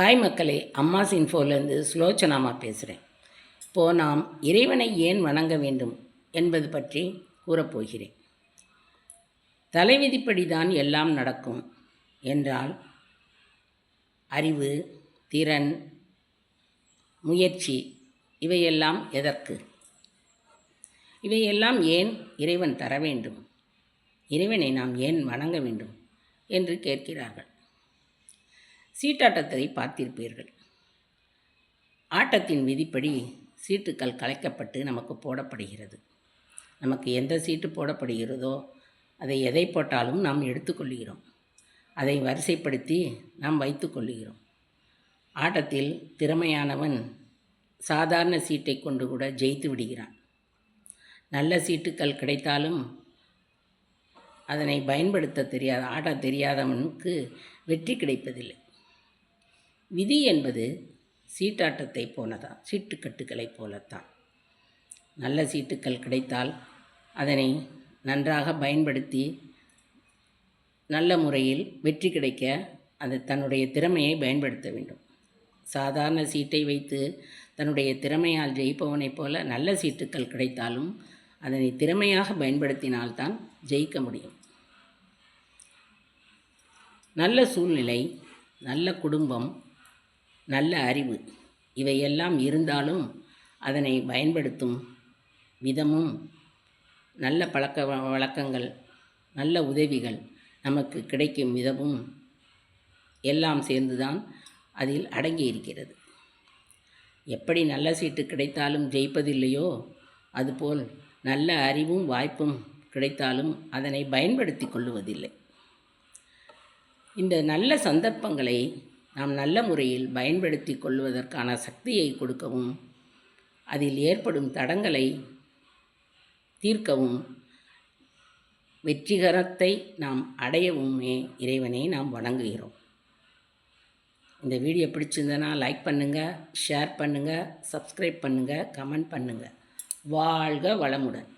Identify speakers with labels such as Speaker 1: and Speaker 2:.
Speaker 1: Hi மக்களே அம்மாஸ் இன்ஃபோலேருந்து சுலோச்சனாமா பேசுகிறேன் இப்போது நாம் இறைவனை ஏன் வணங்க வேண்டும் என்பது பற்றி கூறப்போகிறேன் தலைவிதிப்படி தான் எல்லாம் நடக்கும் என்றால் அறிவு திறன் முயற்சி இவையெல்லாம் எதற்கு? இவையெல்லாம் ஏன் இறைவன் தர வேண்டும்? இறைவனை நாம் ஏன் வணங்க வேண்டும் என்று கேட்கிறார்கள். சீட்டாட்டத்தை பார்த்திருப்பீர்கள். ஆட்டத்தின் விதிப்படி சீட்டுக்கள் கலைக்கப்பட்டு நமக்கு போடப்படுகிறது. நமக்கு எந்த சீட்டு போடப்படுகிறதோ அதை எதை போட்டாலும் நாம் எடுத்துக்கொள்கிறோம் அதை வரிசைப்படுத்தி நாம் வைத்துக்கொள்கிறோம் ஆட்டத்தில் திறமையானவன் சாதாரண சீட்டை கொண்டு கூட ஜெயித்து விடுகிறான். நல்ல சீட்டுக்கள் கிடைத்தாலும் அதனை பயன்படுத்த தெரியாத ஆட தெரியாதவனுக்கு வெற்றி கிடைப்பதில்லை. விதி என்பது சீட்டாட்டத்தை போலதான் சீட்டுக்கட்டுகளைப் போலத்தான். நல்ல சீட்டுக்கள் கிடைத்தால் அதனை நன்றாக பயன்படுத்தி நல்ல முறையில் வெற்றி கிடைக்க அது தன்னுடைய திறமையை பயன்படுத்த வேண்டும். சாதாரண சீட்டை வைத்து தன்னுடைய திறமையால் ஜெயிப்பவனைப் போல நல்ல சீட்டுக்கள் கிடைத்தாலும் அதனை திறமையாக பயன்படுத்தினால்தான் ஜெயிக்க முடியும். நல்ல சூழ்நிலை நல்ல குடும்பம் நல்ல அறிவு. இவையெல்லாம் இருந்தாலும் அதனை பயன்படுத்தும் விதமும் நல்ல பழக்க வழக்கங்கள் நல்ல உதவிகள் நமக்கு கிடைக்கும் விதமும் எல்லாம் சேர்ந்துதான் அதில் அடங்கி இருக்கிறது. எப்படி நல்ல சீட்டு கிடைத்தாலும் ஜெயிப்பதில்லையோ அதுபோல் நல்ல அறிவும் வாய்ப்பும் கிடைத்தாலும் அதனை பயன்படுத்தி கொள்ளுவதில்லை. இந்த நல்ல சந்தர்ப்பங்களை நாம் நல்ல முறையில் பயன்படுத்தி கொள்வதற்கான சக்தியை கொடுக்கவும் அதில் ஏற்படும் தடங்களை தீர்க்கவும் வெற்றிகரத்தை நாம் அடையவுமே இறைவனை நாம் வணங்குகிறோம். இந்த வீடியோ பிடிச்சிருந்தனா லைக் பண்ணுங்கள் ஷேர் பண்ணுங்கள் சப்ஸ்கிரைப் பண்ணுங்கள் கமெண்ட் பண்ணுங்கள் வாழ்க வளமுடன்.